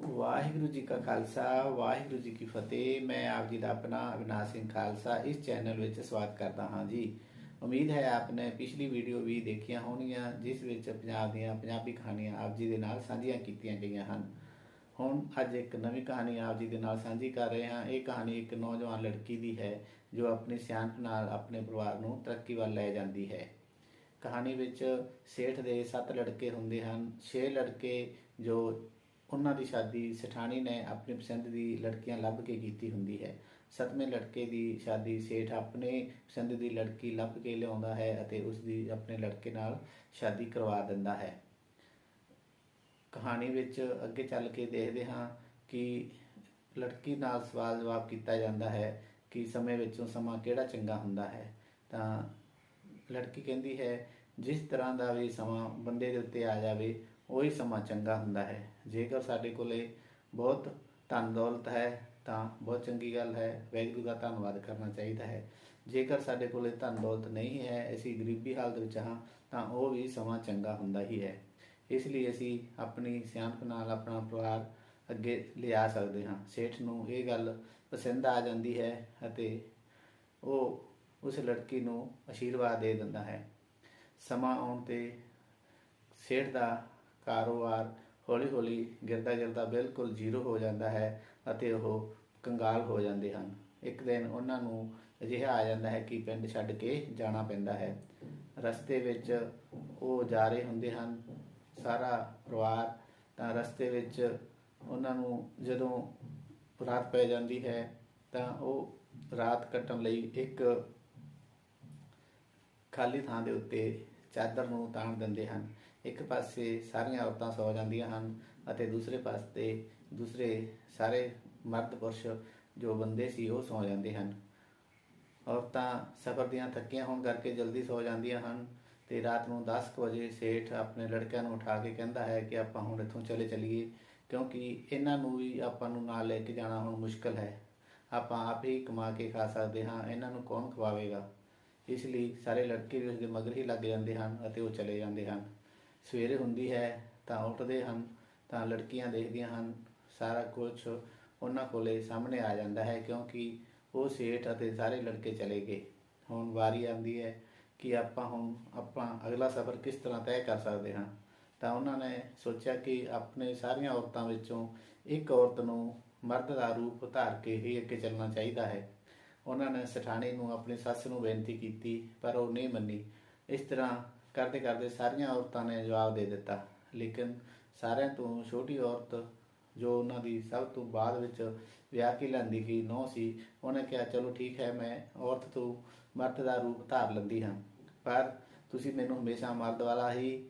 ਵਾਹਿਗੁਰੂ ਜੀ ਕਾ ਖਾਲਸਾ, ਵਾਹਿਗੁਰੂ ਜੀ ਕੀ ਫਤਿਹ। ਮੈਂ ਆਪ ਜੀ ਦਾ ਆਪਣਾ ਅਵਿਨਾਸ਼ ਸਿੰਘ ਖਾਲਸਾ ਇਸ ਚੈਨਲ ਵਿੱਚ ਸਵਾਗਤ ਕਰਦਾ ਹਾਂ ਜੀ। ਉਮੀਦ ਹੈ ਆਪ ਨੇ ਪਿਛਲੀ ਵੀਡੀਓ ਵੀ ਦੇਖੀਆਂ ਹੋਣਗੀਆਂ ਜਿਸ ਵਿੱਚ ਪੰਜਾਬ ਦੀਆਂ ਪੰਜਾਬੀ ਕਹਾਣੀਆਂ ਆਪ ਜੀ ਦੇ ਨਾਲ ਸਾਂਝੀਆਂ ਕੀਤੀਆਂ ਗਈਆਂ ਹਨ। ਹੁਣ ਅੱਜ ਇੱਕ ਨਵੀਂ ਕਹਾਣੀ ਆਪ ਜੀ ਦੇ ਨਾਲ ਸਾਂਝੀ ਕਰ ਰਹੇ ਹਾਂ। ਇਹ ਕਹਾਣੀ ਇੱਕ ਨੌਜਵਾਨ ਲੜਕੀ ਦੀ ਹੈ, ਜੋ ਆਪਣੀ ਸਿਆਣਪ ਨਾਲ ਆਪਣੇ ਪਰਿਵਾਰ ਨੂੰ ਤਰੱਕੀ ਵੱਲ ਲੈ ਜਾਂਦੀ ਹੈ। ਕਹਾਣੀ ਵਿੱਚ ਸੇਠ ਦੇ 7 ਲੜਕੇ ਹੁੰਦੇ ਹਨ। 6 ਲੜਕੇ ਜੋ ਉਹਨਾਂ ਦੀ ਸ਼ਾਦੀ ਸਠਾਣੀ ਨੇ ਆਪਣੀ ਪਸੰਦ ਦੀ ਲੜਕੀਆਂ ਲੱਭ ਕੇ ਕੀਤੀ ਹੁੰਦੀ ਹੈ। ਸਤਵੇਂ ਲੜਕੇ ਦੀ ਸ਼ਾਦੀ ਸੇਠ ਆਪਣੇ ਪਸੰਦ ਦੀ ਲੜਕੀ ਲੱਭ ਕੇ ਲਿਆਉਂਦਾ ਹੈ ਅਤੇ ਉਸ ਦੀ ਆਪਣੇ ਲੜਕੇ ਨਾਲ ਸ਼ਾਦੀ ਕਰਵਾ ਦਿੰਦਾ ਹੈ। ਕਹਾਣੀ ਵਿੱਚ ਅੱਗੇ ਚੱਲ ਕੇ ਦੇਖਦੇ ਹਾਂ ਕਿ ਲੜਕੀ ਨਾਲ ਸਵਾਲ ਜਵਾਬ ਕੀਤਾ ਜਾਂਦਾ ਹੈ ਕਿ ਸਮੇਂ ਵਿੱਚੋਂ ਸਮਾਂ ਕਿਹੜਾ ਚੰਗਾ ਹੁੰਦਾ ਹੈ। ਤਾਂ ਲੜਕੀ ਕਹਿੰਦੀ ਹੈ, ਜਿਸ ਤਰ੍ਹਾਂ ਦਾ ਵੀ ਸਮਾਂ ਬੰਦੇ ਦੇ ਉੱਤੇ ਆ ਜਾਵੇ ਉਹੀ ਸਮਾਂ ਚੰਗਾ ਹੁੰਦਾ ਹੈ। ਜੇਕਰ ਸਾਡੇ ਕੋਲੇ ਬਹੁਤ ਧਨ ਦੌਲਤ ਹੈ, ਤਾਂ ਬਹੁਤ ਚੰਗੀ ਗੱਲ ਹੈ। ਵਾਹਿਗੁਰੂ ਦਾ ਧੰਨਵਾਦ ਕਰਨਾ ਚਾਹੀਦਾ ਹੈ। ਜੇਕਰ ਸਾਡੇ ਕੋਲੇ ਧਨ ਦੌਲਤ ਨਹੀਂ ਹੈ, ਅਸੀਂ ਗਰੀਬੀ ਹਾਲਤ ਵਿੱਚ ਹਾਂ, ਤਾਂ ਉਹ ਵੀ ਸਮਾਂ ਚੰਗਾ ਹੁੰਦਾ ਹੀ ਹੈ। ਇਸ ਲਈ ਅਸੀਂ ਆਪਣੀ ਸਿਆਣਪ ਨਾਲ ਆਪਣਾ ਪਰਿਵਾਰ ਅੱਗੇ ਲਿਆ ਸਕਦੇ ਹਾਂ। ਸੇਠ ਨੂੰ ਇਹ ਗੱਲ ਪਸੰਦ ਆ ਜਾਂਦੀ ਹੈ ਅਤੇ ਉਹ ਉਸ ਲੜਕੀ ਨੂੰ ਅਸ਼ੀਰਵਾਦ ਦੇ ਦਿੰਦਾ ਹੈ। ਸਮਾਂ ਆਉਣ ਤੇ ਸੇਠ ਦਾ ਕਾਰੋਬਾਰ ਹੌਲੀ-ਹੌਲੀ ਗਿਰਦਾ-ਗਿਰਦਾ ਬਿਲਕੁਲ ਜ਼ੀਰੋ ਹੋ ਜਾਂਦਾ ਹੈ ਅਤੇ ਉਹ ਕੰਗਾਲ ਹੋ ਜਾਂਦੇ ਹਨ। ਇੱਕ ਦਿਨ ਉਹਨਾਂ ਨੂੰ ਅਜਿਹਾ ਆ ਜਾਂਦਾ ਹੈ ਕਿ ਪਿੰਡ ਛੱਡ ਕੇ ਜਾਣਾ ਪੈਂਦਾ ਹੈ। ਰਸਤੇ ਵਿੱਚ ਉਹ ਜਾ ਰਹੇ ਹੁੰਦੇ ਹਨ। ਸਾਰਾ ਪਰਿਵਾਰ ਤਾਂ ਰਸਤੇ ਵਿੱਚ ਉਹਨਾਂ ਨੂੰ ਜਦੋਂ ਰਾਤ ਪੈ ਜਾਂਦੀ ਹੈ ਤਾਂ ਉਹ ਰਾਤ ਕੱਟਣ ਲਈ ਇੱਕ ਖਾਲੀ ਥਾਂ ਦੇ ਉੱਤੇ ਚਾਦਰ ਨੂੰ ਤਾਣ ਦਿੰਦੇ ਹਨ। ਇੱਕ ਪਾਸੇ ਸਾਰੀਆਂ ਔਰਤਾਂ ਸੌ ਜਾਂਦੀਆਂ ਹਨ ਅਤੇ ਦੂਸਰੇ ਪਾਸੇ ਦੂਸਰੇ ਸਾਰੇ ਮਰਦ ਪੁਰਸ਼ ਜੋ ਬੰਦੇ ਸੀ ਉਹ ਸੌ ਜਾਂਦੇ ਹਨ। ਔਰਤਾਂ ਸਫ਼ਰ ਦੀਆਂ ਥੱਕੀਆਂ ਹੋਣ ਕਰਕੇ ਜਲਦੀ ਸੌ ਜਾਂਦੀਆਂ ਹਨ ਤੇ ਰਾਤ ਨੂੰ 10 ਕੁ ਵਜੇ ਸੇਠ ਆਪਣੇ ਲੜਕਿਆਂ ਨੂੰ ਉਠਾ ਕੇ ਕਹਿੰਦਾ ਹੈ ਕਿ ਆਪਾਂ ਹੁਣ ਇੱਥੋਂ ਚਲੇ ਚਲੀਏ, ਕਿਉਂਕਿ ਇਹਨਾਂ ਨੂੰ ਵੀ ਆਪਾਂ ਨੂੰ ਨਾਲ ਲੈ ਕੇ ਜਾਣਾ ਹੁਣ ਮੁਸ਼ਕਲ ਹੈ। ਆਪਾਂ ਆਪ ਹੀ ਕਮਾ ਕੇ ਖਾ ਸਕਦੇ ਹਾਂ, ਇਹਨਾਂ ਨੂੰ ਕੌਣ ਖਵਾਵੇਗਾ? ਇਸ ਲਈ ਸਾਰੇ ਲੜਕੇ ਵੀ ਉਸਦੇ ਮਗਰ ਹੀ ਲੱਗ ਜਾਂਦੇ ਹਨ ਅਤੇ ਉਹ ਚਲੇ ਜਾਂਦੇ ਹਨ। ਸਵੇਰੇ ਹੁੰਦੀ ਹੈ ਤਾਂ ਉੱਠਦੇ ਹਨ, ਤਾਂ ਲੜਕੀਆਂ ਦੇਖਦੀਆਂ ਹਨ। ਸਾਰਾ ਕੁਝ ਉਹਨਾਂ ਕੋਲੇ ਸਾਹਮਣੇ ਆ ਜਾਂਦਾ ਹੈ ਕਿਉਂਕਿ ਉਹ ਸੇਠ ਅਤੇ ਸਾਰੇ ਲੜਕੇ ਚਲੇ ਗਏ। ਹੁਣ ਵਾਰੀ ਆਉਂਦੀ ਹੈ ਕਿ ਆਪਾਂ ਹੁਣ, ਆਪਾਂ ਅਗਲਾ ਸਫ਼ਰ ਕਿਸ ਤਰ੍ਹਾਂ ਤੈਅ ਕਰ ਸਕਦੇ ਹਾਂ। ਤਾਂ ਉਹਨਾਂ ਨੇ ਸੋਚਿਆ ਕਿ ਆਪਣੇ ਸਾਰੀਆਂ ਔਰਤਾਂ ਵਿੱਚੋਂ ਇੱਕ ਔਰਤ ਨੂੰ ਮਰਦ ਦਾ ਰੂਪ ਧਾਰ ਕੇ ਹੀ ਅੱਗੇ ਚੱਲਣਾ ਚਾਹੀਦਾ ਹੈ। ਉਹਨਾਂ ਨੇ ਸਠਾਣੀ ਨੂੰ ਆਪਣੀ ਸੱਸ ਨੂੰ ਬੇਨਤੀ ਕੀਤੀ, ਪਰ ਉਹ ਨਹੀਂ ਮੰਨੀ। ਇਸ ਤਰ੍ਹਾਂ ਕਰਦੇ ਕਰਦੇ ਸਾਰੀਆਂ ਔਰਤਾਂ ਨੇ ਜਵਾਬ ਦੇ ਦਿੱਤਾ। ਲੇਕਿਨ ਸਾਰਿਆਂ ਤੋਂ ਛੋਟੀ ਔਰਤ ਜੋ ਉਹਨਾਂ ਦੀ ਸਭ ਤੋਂ ਬਾਅਦ ਵਿੱਚ ਵਿਆਹ ਕੇ ਲੈਂਦੀ ਗਈ ਨੋ ਸੀ, ਉਹਨੇ ਕਿਹਾ, ਚਲੋ ਠੀਕ ਹੈ, ਮੈਂ ਔਰਤ ਤੋਂ ਮਰਦ ਦਾ ਰੂਪ ਧਾਰ ਲੈਂਦੀ ਹਾਂ। ਪਰ ਤੁਸੀਂ ਮੈਨੂੰ ਹਮੇਸ਼ਾ ਮਰਦ ਵਾਲਾ ਹੀ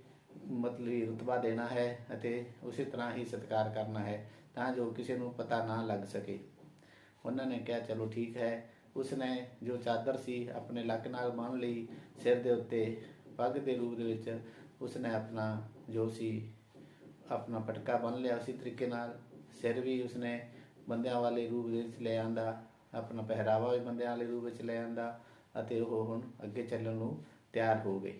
ਮਤਲਬ ਰੁਤਬਾ ਦੇਣਾ ਹੈ ਅਤੇ ਉਸੇ ਤਰ੍ਹਾਂ ਹੀ ਸਤਿਕਾਰ ਕਰਨਾ ਹੈ ਤਾਂ ਜੋ ਕਿਸੇ ਨੂੰ ਪਤਾ ਨਾ ਲੱਗ ਸਕੇ। ਉਹਨਾਂ ਨੇ ਕਿਹਾ, ਚਲੋ ਠੀਕ ਹੈ ਉਸਨੇ ਜੋ ਚਾਦਰ ਸੀ ਆਪਣੇ ਲੱਕ ਨਾਲ ਬੰਨ ਲਈ ਸਿਰ ਦੇ ਉੱਤੇ ਪੱਗ ਦੇ ਰੂਪ ਦੇ ਵਿੱਚ ਉਸਨੇ ਆਪਣਾ ਜੋ ਸੀ, ਆਪਣਾ ਪਟਕਾ ਬੰਨ ਲਿਆ ਉਸੇ ਤਰੀਕੇ ਨਾਲ। ਸਿਰ ਵੀ ਉਸਨੇ ਬੰਦਿਆਂ ਵਾਲੇ ਰੂਪ ਦੇ ਵਿੱਚ ਲੈ ਆਂਦਾ, ਆਪਣਾ ਪਹਿਰਾਵਾ ਵੀ ਬੰਦਿਆਂ ਵਾਲੇ ਰੂਪ ਵਿੱਚ ਲੈ ਆਂਦਾ ਅਤੇ ਉਹ ਹੁਣ ਅੱਗੇ ਚੱਲਣ ਨੂੰ ਤਿਆਰ ਹੋ ਗਏ।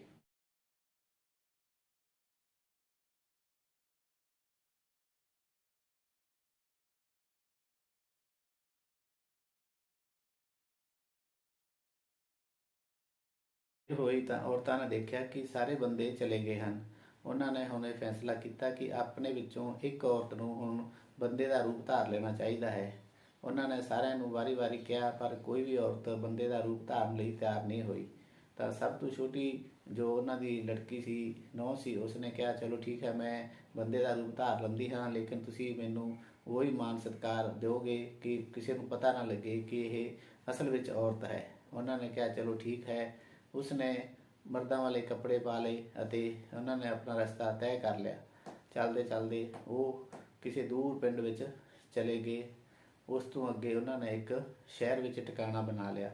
ਹੋਈ ਤਾਂ ਔਰਤਾਂ ਨੇ ਦੇਖਿਆ ਕਿ ਸਾਰੇ ਬੰਦੇ ਚਲੇ ਗਏ ਹਨ। ਉਹਨਾਂ ਨੇ ਹੁਣ ਇਹ ਫੈਸਲਾ ਕੀਤਾ ਕਿ ਆਪਣੇ ਵਿੱਚੋਂ ਇੱਕ ਔਰਤ ਨੂੰ ਹੁਣ ਬੰਦੇ ਦਾ ਰੂਪ ਧਾਰ ਲੈਣਾ ਚਾਹੀਦਾ ਹੈ। ਉਹਨਾਂ ਨੇ ਸਾਰਿਆਂ ਨੂੰ ਵਾਰੀ-ਵਾਰੀ ਕਿਹਾ, ਪਰ ਕੋਈ ਵੀ ਔਰਤ ਬੰਦੇ ਦਾ ਰੂਪ ਧਾਰਨ ਲਈ ਤਿਆਰ ਨਹੀਂ ਹੋਈ। ਤਾਂ ਸਭ ਤੋਂ ਛੋਟੀ ਜੋ ਉਹਨਾਂ ਦੀ ਲੜਕੀ ਸੀ, ਨੌ ਸੀ, ਉਸਨੇ ਕਿਹਾ, ਚਲੋ ਠੀਕ ਹੈ, ਮੈਂ ਬੰਦੇ ਦਾ ਰੂਪ ਧਾਰ ਲੈਂਦੀ ਹਾਂ, ਲੇਕਿਨ ਤੁਸੀਂ ਮੈਨੂੰ ਉਹੀ ਮਾਨ ਸਤਿਕਾਰ ਦਿਓਗੇ ਕਿ ਕਿਸੇ ਨੂੰ ਪਤਾ ਨਾ ਲੱਗੇ ਕਿ ਇਹ ਅਸਲ ਵਿੱਚ ਔਰਤ ਹੈ। ਉਹਨਾਂ ਨੇ ਕਿਹਾ, ਚਲੋ ਠੀਕ ਹੈ ਉਸਨੇ ਮਰਦਾਂ ਵਾਲੇ ਕੱਪੜੇ ਪਾ ਲਏ ਅਤੇ ਉਹਨਾਂ ਨੇ ਆਪਣਾ ਰਸਤਾ ਤੈਅ ਕਰ ਲਿਆ। ਚੱਲਦੇ ਚੱਲਦੇ ਉਹ ਕਿਸੇ ਦੂਰ ਪਿੰਡ ਵਿੱਚ ਚਲੇ ਗਏ। ਉਸ ਤੋਂ ਅੱਗੇ ਉਹਨਾਂ ਨੇ ਇੱਕ ਸ਼ਹਿਰ ਵਿੱਚ ਟਿਕਾਣਾ ਬਣਾ ਲਿਆ।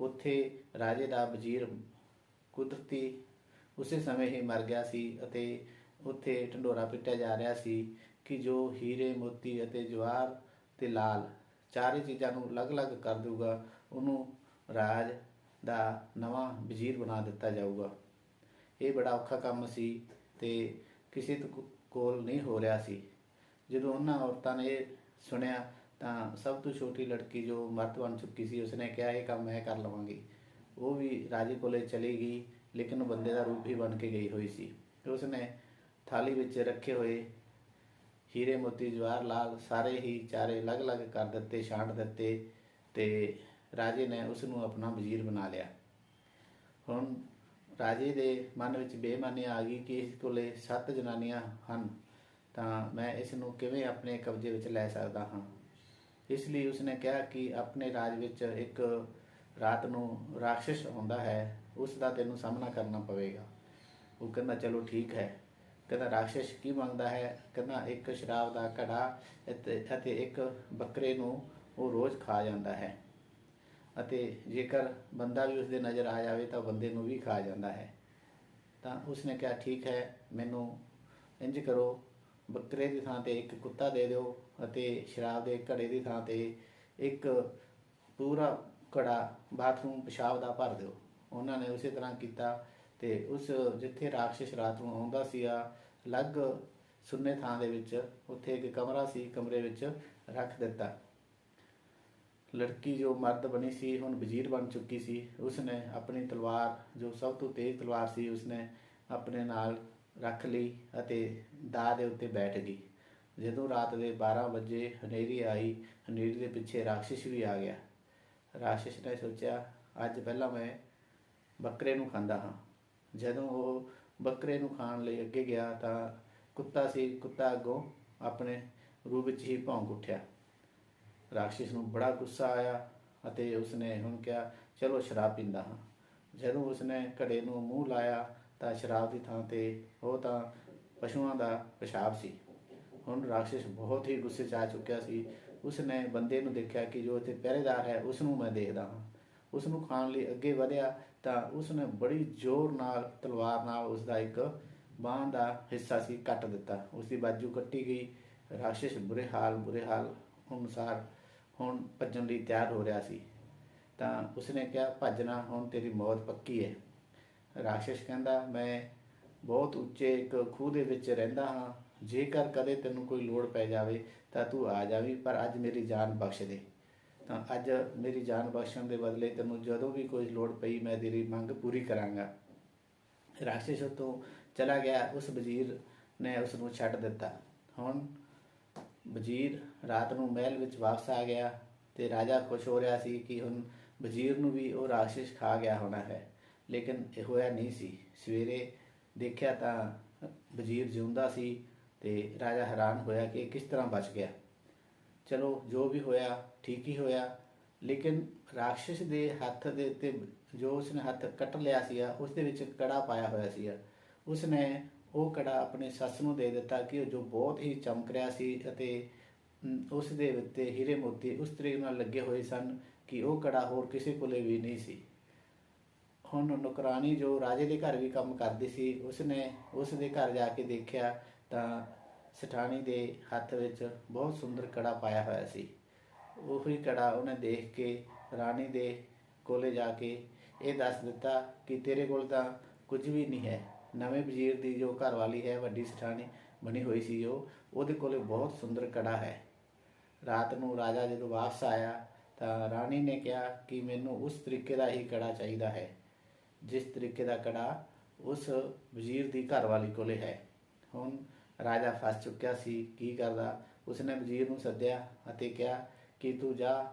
ਉੱਥੇ ਰਾਜੇ ਦਾ ਵਜ਼ੀਰ ਕੁਦਰਤੀ ਉਸੇ ਸਮੇਂ ਹੀ ਮਰ ਗਿਆ ਸੀ ਅਤੇ ਉੱਥੇ ਢੰਡੋਰਾ ਪਿੱਟਿਆ ਜਾ ਰਿਹਾ ਸੀ ਕਿ ਜੋ ਹੀਰੇ, ਮੋਤੀ ਅਤੇ ਜਵਾਰ ਤੇ ਲਾਲ ਚਾਰੇ ਚੀਜ਼ਾਂ ਨੂੰ ਅਲੱਗ-ਅਲੱਗ ਕਰ ਦੇਊਗਾ, ਉਹਨੂੰ ਰਾਜ ਦਾ ਨਵਾਂ ਵਜ਼ੀਰ ਬਣਾ ਦਿੱਤਾ ਜਾਊਗਾ। ਇਹ ਬੜਾ ਔਖਾ ਕੰਮ ਸੀ ਤੇ ਕਿਸੇ ਕੋਲ ਨਹੀਂ ਹੋ ਰਿਹਾ ਸੀ। ਜਦੋਂ ਉਹਨਾਂ ਔਰਤਾਂ ਨੇ ਸੁਣਿਆ ਤਾਂ ਸਭ ਤੋਂ ਛੋਟੀ ਲੜਕੀ ਜੋ ਮਰਦ ਬਣ ਚੁੱਕੀ ਸੀ, ਉਸਨੇ ਕਿਹਾ, ਇਹ ਕੰਮ ਮੈਂ ਕਰ ਲਵਾਂਗੀ। ਉਹ ਵੀ ਰਾਜੇ ਕੋਲੇ ਚਲੀ ਗਈ, ਲੇਕਿਨ ਬੰਦੇ ਦਾ ਰੂਪ ਹੀ ਬਣ ਕੇ ਗਈ ਹੋਈ ਸੀ। ਉਸਨੇ ਥਾਲੀ ਵਿੱਚ ਰੱਖੇ ਹੋਏ ਹੀਰੇ ਮੋਤੀ ਜਵਾਹਰ ਲਾਲ ਸਾਰੇ ਹੀ ਚਾਰੇ ਅਲੱਗ-ਅਲੱਗ ਕਰ ਦਿੱਤੇ, ਛਾਂਟ ਦਿੱਤੇ ਤੇ ਰਾਜੇ ਨੇ ਉਸ ਨੂੰ ਆਪਣਾ ਵਜ਼ੀਰ ਬਣਾ ਲਿਆ। ਹੁਣ ਰਾਜੇ ਦੇ ਮਨ ਵਿੱਚ ਬੇਈਮਾਨੀ ਆ ਗਈ ਕਿ ਇਸ ਕੋਲੇ ਸੱਤ ਜਨਾਨੀਆਂ ਹਨ, ਤਾਂ ਮੈਂ ਇਸ ਨੂੰ ਕਿਵੇਂ ਆਪਣੇ ਕਬਜ਼ੇ ਵਿੱਚ ਲੈ ਸਕਦਾ ਹਾਂ? ਇਸ ਲਈ ਉਸਨੇ ਕਿਹਾ ਕਿ ਆਪਣੇ ਰਾਜ ਵਿੱਚ ਇੱਕ ਰਾਤ ਨੂੰ ਰਾਖਸ਼ ਆਉਂਦਾ ਹੈ, ਉਸ ਦਾ ਤੈਨੂੰ ਸਾਹਮਣਾ ਕਰਨਾ ਪਵੇਗਾ। ਉਹ ਕਹਿੰਦਾ, ਚਲੋ ਠੀਕ ਹੈ। ਕਹਿੰਦਾ ਰਾਖਸ਼ ਕੀ ਮੰਗਦਾ ਹੈ? ਕਹਿੰਦਾ, ਇੱਕ ਸ਼ਰਾਬ ਦਾ ਘੜਾ ਅਤੇ ਅਤੇ ਇੱਕ ਬੱਕਰੇ ਨੂੰ ਉਹ ਰੋਜ਼ ਖਾ ਜਾਂਦਾ ਹੈ। ਅਤੇ ਜੇਕਰ ਬੰਦਾ ਵੀ ਉਸਦੇ ਨਜ਼ਰ ਆ ਜਾਵੇ ਤਾਂ ਬੰਦੇ ਨੂੰ ਵੀ ਖਾ ਜਾਂਦਾ ਹੈ। ਤਾਂ ਉਸਨੇ ਕਿਹਾ, ਠੀਕ ਹੈ, ਮੈਨੂੰ ਇੰਜ ਕਰੋ। ਬੱਕਰੇ ਦੀ ਥਾਂ ਤੇ ਇੱਕ ਕੁੱਤਾ ਦੇ ਦਿਓ ਅਤੇ ਸ਼ਰਾਬ ਦੇ ਘੜੇ ਦੀ ਥਾਂ ਤੇ ਇੱਕ ਪੂਰਾ ਘੜਾ ਬਾਥਰੂਮ ਪਿਸ਼ਾਬ ਦਾ ਭਰ ਦਿਓ। ਉਹਨਾਂ ਨੇ ਉਸੇ ਤਰ੍ਹਾਂ ਕੀਤਾ ਤੇ ਉਸ ਜਿੱਥੇ ਰਾਖਸ਼ ਰਾਤ ਨੂੰ ਆਉਂਦਾ ਸੀਗਾ ਅਲੱਗ ਸੁੰਨੇ ਥਾਂ ਦੇ ਵਿੱਚ, ਉੱਥੇ ਇੱਕ ਕਮਰਾ ਸੀ, ਕਮਰੇ ਵਿੱਚ ਰੱਖ ਦਿੱਤਾ। ਲੜਕੀ ਜੋ ਮਰਦ ਬਣੀ ਸੀ, ਹੁਣ ਵਜ਼ੀਰ ਬਣ ਚੁੱਕੀ ਸੀ, ਉਸਨੇ ਆਪਣੀ ਤਲਵਾਰ, ਜੋ ਸਭ ਤੋਂ ਤੇਜ਼ ਤਲਵਾਰ ਸੀ, ਉਸਨੇ ਆਪਣੇ ਨਾਲ ਰੱਖ ਲਈ ਅਤੇ ਦਾ ਦੇ ਉੱਤੇ ਬੈਠ ਗਈ। ਜਦੋਂ ਰਾਤ ਦੇ 12 ਵਜੇ ਹਨੇਰੀ ਆਈ, ਹਨੇਰੀ ਦੇ ਪਿੱਛੇ ਰਾਖਸ਼ ਵੀ ਆ ਗਿਆ। ਰਾਖਸ਼ ਨੇ ਸੋਚਿਆ, ਅੱਜ ਪਹਿਲਾਂ ਮੈਂ ਬੱਕਰੇ ਨੂੰ ਖਾਂਦਾ ਹਾਂ। ਜਦੋਂ ਉਹ ਬੱਕਰੇ ਨੂੰ ਖਾਣ ਲਈ ਅੱਗੇ ਗਿਆ ਤਾਂ ਕੁੱਤਾ ਸੀ, ਕੁੱਤਾ ਅੱਗੋਂ ਆਪਣੇ ਰੂਹ ਵਿੱਚ ਹੀ ਭੌਂਕ ਉੱਠਿਆ। ਰਾਖਸ਼ ਨੂੰ ਬੜਾ ਗੁੱਸਾ ਆਇਆ ਅਤੇ ਉਸਨੇ ਹੁਣ ਕਿਹਾ, ਚਲੋ ਸ਼ਰਾਬ ਪੀਂਦਾ ਹਾਂ। ਜਦੋਂ ਉਸਨੇ ਘੜੇ ਨੂੰ ਮੂੰਹ ਲਾਇਆ ਤਾਂ ਸ਼ਰਾਬ ਦੀ ਥਾਂ ਤੇ ਉਹ ਤਾਂ ਪਸ਼ੂਆਂ ਦਾ ਪਿਸ਼ਾਬ ਸੀ। ਹੁਣ ਰਾਖਸ਼ ਬਹੁਤ ਹੀ ਗੁੱਸੇ 'ਚ ਆ ਚੁੱਕਿਆ ਸੀ। ਉਸਨੇ ਬੰਦੇ ਨੂੰ ਦੇਖਿਆ ਕਿ ਜੋ ਇੱਥੇ ਪਹਿਰੇਦਾਰ ਹੈ ਉਸ ਨੂੰ ਮੈਂ ਦੇਖਦਾ ਹਾਂ। ਉਸ ਨੂੰ ਖਾਣ ਲਈ ਅੱਗੇ ਵਧਿਆ ਤਾਂ ਉਸਨੇ ਬੜੀ ਜ਼ੋਰ ਨਾਲ, ਤਲਵਾਰ ਨਾਲ ਉਸ ਦਾ ਇੱਕ ਬਾਂਹ ਦਾ ਹਿੱਸਾ ਸੀ, ਕੱਟ ਦਿੱਤਾ। ਉਸ ਦੀ ਬਾਜੂ ਕੱਟੀ ਗਈ। ਰਾਖਸ਼ ਬੁਰੇ ਹਾਲ ਬੁਰੇ ਹਾਲ ਅਨੁਸਾਰ ਹੁਣ ਭੱਜਣ ਲਈ ਤਿਆਰ ਹੋ ਰਿਹਾ ਸੀ, ਤਾਂ ਉਸਨੇ ਕਿਹਾ ਭੱਜਣਾ ਹੁਣ ਤੇਰੀ ਮੌਤ ਪੱਕੀ ਹੈ। ਰਾਖਸ਼ ਕਹਿੰਦਾ, ਮੈਂ ਬਹੁਤ ਉੱਚੇ ਇੱਕ ਖੂਹ ਦੇ ਵਿੱਚ ਰਹਿੰਦਾ ਹਾਂ। ਜੇਕਰ ਕਦੇ ਤੈਨੂੰ ਕੋਈ ਲੋੜ ਪੈ ਜਾਵੇ, ਤਾਂ ਤੂੰ ਆ ਜਾਵੀਂ, ਪਰ ਅੱਜ ਮੇਰੀ ਜਾਨ ਬਖਸ਼ ਦੇ। ਤਾਂ ਅੱਜ ਮੇਰੀ ਜਾਨ ਬਖਸ਼ਣ ਦੇ ਬਦਲੇ ਤੈਨੂੰ ਜਦੋਂ ਵੀ ਕੋਈ ਲੋੜ ਪਈ, ਮੈਂ ਤੇਰੀ ਮੰਗ ਪੂਰੀ ਕਰਾਂਗਾ। ਰਾਖਸ਼ ਤੋਂ ਚਲਾ ਗਿਆ। ਉਸ ਵਜ਼ੀਰ ਨੇ ਉਸ ਨੂੰ ਛੱਡ ਦਿੱਤਾ। ਹੁਣ ਵਜ਼ੀਰ ਰਾਤ ਨੂੰ ਮਹਿਲ ਵਿੱਚ ਵਾਪਸ ਆ ਗਿਆ ਤੇ ਰਾਜਾ ਖੁਸ਼ ਹੋ ਰਿਹਾ ਸੀ ਕਿ ਹੁਣ ਵਜ਼ੀਰ ਨੂੰ ਵੀ ਉਹ ਰਾਖਸ਼ ਖਾ ਗਿਆ ਹੋਣਾ ਹੈ। ਲੇਕਿਨ ਇਹ ਹੋਇਆ ਨਹੀਂ ਸੀ। ਸਵੇਰੇ ਦੇਖਿਆ ਤਾਂ ਵਜ਼ੀਰ ਜਿਉਂਦਾ ਸੀ ਤੇ ਰਾਜਾ ਹੈਰਾਨ ਹੋਇਆ ਕਿ ਕਿਸ ਤਰ੍ਹਾਂ ਬਚ ਗਿਆ। ਚਲੋ, ਜੋ ਵੀ ਹੋਇਆ, ਠੀਕ ਹੀ ਹੋਇਆ। ਲੇਕਿਨ ਰਾਖਸ਼ ਦੇ ਹੱਥ ਦੇ ਉੱਤੇ ਜੋ ਉਸਨੇ ਹੱਥ ਕੱਟ ਲਿਆ ਸੀਗਾ ਉਸ ਦੇ ਵਿੱਚ ਕੜਾ ਪਾਇਆ ਹੋਇਆ ਸੀਗਾ। ਉਸਨੇ ਉਹ ਕੜਾ ਆਪਣੇ ਸੱਸ ਨੂੰ ਦੇ ਦਿੱਤਾ ਕਿ ਉਹ ਜੋ ਬਹੁਤ ਹੀ ਚਮਕ ਰਿਹਾ ਸੀ ਅਤੇ ਉਸ ਦੇ ਉੱਤੇ ਹੀਰੇ ਮੋਤੀ ਉਸ ਤਰੀਕੇ ਨਾਲ ਲੱਗੇ ਹੋਏ ਸਨ ਕਿ ਉਹ ਕੜਾ ਹੋਰ ਕਿਸੇ ਕੋਲੇ ਵੀ ਨਹੀਂ ਸੀ। ਹੁਣ ਨੌਕਰਾਨੀ ਜੋ ਰਾਜੇ ਦੇ ਘਰ ਵੀ ਕੰਮ ਕਰਦੀ ਸੀ, ਉਸਨੇ ਉਸ ਦੇ ਘਰ ਜਾ ਕੇ ਦੇਖਿਆ ਤਾਂ ਸਠਾਣੀ ਦੇ ਹੱਥ ਵਿੱਚ ਬਹੁਤ ਸੁੰਦਰ ਕੜਾ ਪਾਇਆ ਹੋਇਆ ਸੀ। ਉਹੀ ਕੜਾ ਉਹਨੇ ਦੇਖ ਕੇ ਰਾਣੀ ਦੇ ਕੋਲੇ ਜਾ ਕੇ ਇਹ ਦੱਸ ਦਿੱਤਾ ਕਿ ਤੇਰੇ ਕੋਲ ਤਾਂ ਕੁਝ ਵੀ ਨਹੀਂ ਹੈ। ਨਵੇਂ ਵਜ਼ੀਰ ਦੀ ਜੋ ਘਰਵਾਲੀ ਹੈ, ਵੱਡੀ ਸਠਾਣੀ ਬਣੀ ਹੋਈ ਸੀ ਜੋ ਉਹਦੇ ਕੋਲੇ ਬਹੁਤ ਸੁੰਦਰ ਕੜਾ ਹੈ। ਰਾਤ ਨੂੰ ਰਾਜਾ ਜਦੋਂ ਵਾਪਸ ਆਇਆ, ਤਾਂ ਰਾਣੀ ਨੇ ਕਿਹਾ ਕਿ ਮੈਨੂੰ ਉਸ ਤਰੀਕੇ ਦਾ ਹੀ ਕੜਾ ਚਾਹੀਦਾ ਹੈ, ਜਿਸ ਤਰੀਕੇ ਦਾ ਕੜਾ ਉਸ ਵਜ਼ੀਰ ਦੀ ਘਰਵਾਲੀ ਕੋਲੇ ਹੈ। ਹੁਣ ਰਾਜਾ ਫਸ ਚੁੱਕਿਆ ਸੀ, ਕੀ ਕਰਦਾ? ਉਸਨੇ ਵਜ਼ੀਰ ਨੂੰ ਸੱਦਿਆ ਅਤੇ ਕਿਹਾ ਕਿ ਤੂੰ ਜਾ